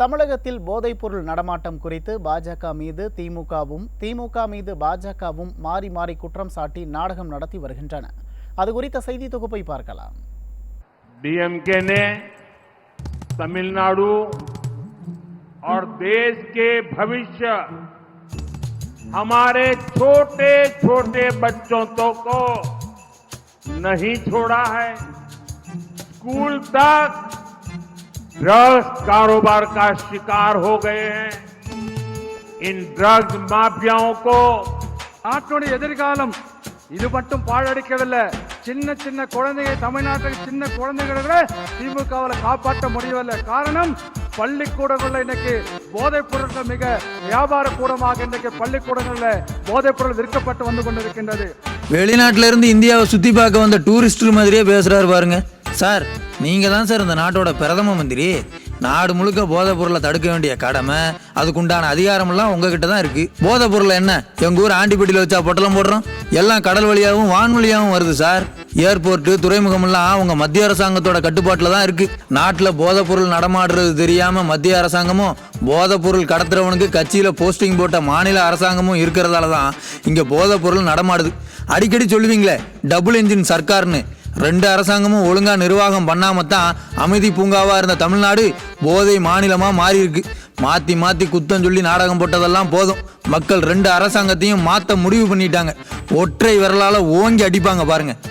தமிழகத்தில் போதைப்பொருள் நடமாட்டம் குறித்து பாஜக மீது திமுகவும் திமுக மீது பாஜகவும் மாறி மாறி குற்றம் சாட்டி நாடகம் நடத்தி வருகின்றன அது குறித்த செய்தி தொகுப்பை பார்க்கலாம் डीएमके ने तमिलनाडु और देश के भविष्य हमारे छोटे छोटे बच्चों तो को नहीं छोड़ा है स्कूल तक ड्रग्स कारोबार का शिकार हो गए हैं इन ड्रग्स माफियाओं को நாட்டுடைய எதிர்காலம் இது மட்டும் பாழடிக்கவில்லை சின்ன சின்ன குழந்தைங்க தமிழ்நாட்டில் சின்ன குழந்தைகளை கூட திமுகவில் காப்பாற்ற முடியவில்லை காரணம் பள்ளிக்கூடங்கள்ல இன்னைக்கு போதைப் பொருட்கள் மிக வியாபார கூடமாக இன்னைக்கு பள்ளிக்கூடங்களில் போதைப் பொருள் விற்கப்பட்டு வந்து கொண்டிருக்கின்றது வெளிநாட்டுல இருந்து இந்தியாவை சுத்தி பார்க்க வந்த டூரிஸ்ட் மாதிரியே பேசுறாரு பாருங்க சார் நீங்க தான் சார் இந்த நாட்டோட பிரதம மந்திரி. நாடு முழுக்க போதைப் பொருளை தடுக்க வேண்டிய கடமை அதுக்குண்டான அதிகாரமெல்லாம் உங்ககிட்ட தான் இருக்கு. போதைப் பொருளை என்ன? எங்க ஊர் ஆண்டிப்பட்டியில் வச்சா பொட்டலம் போடுறோம்? எல்லாம் கடல் வழியாகவும் வான் வழியாகவும் வருது சார். ஏர்போர்ட்டு துறைமுகமெல்லாம் அவங்க மத்திய அரசாங்கத்தோட கட்டுப்பாட்டில் தான் இருக்கு. நாட்டில் போதைப் பொருள் நடமாடுறது தெரியாம மத்திய அரசாங்கமும் போதைப் பொருள் கடத்துறவனுக்கு கட்சியில் போஸ்டிங் போட்ட மாநில அரசாங்கமும் இருக்கிறதால தான் இங்கே போதைப் பொருள் நடமாடுது. அடிக்கடி சொல்லுவீங்களே டபுள் இன்ஜின் சர்க்கார்னு. ரெண்டு அரசாங்கமும் ஒழுங்காக நிர்வாகம் பண்ணாம தான் அமைதி பூங்காவாக இருந்த தமிழ்நாடு போதை மாநிலமாக மாறியிருக்கு. மாற்றி மாற்றி குத்தம் சொல்லி நாடகம் போட்டதெல்லாம் போதும். மக்கள் ரெண்டு அரசாங்கத்தையும் மாற்ற முடிவு பண்ணிட்டாங்க. ஒற்றை விரலால் ஓங்கி அடிப்பாங்க பாருங்கள்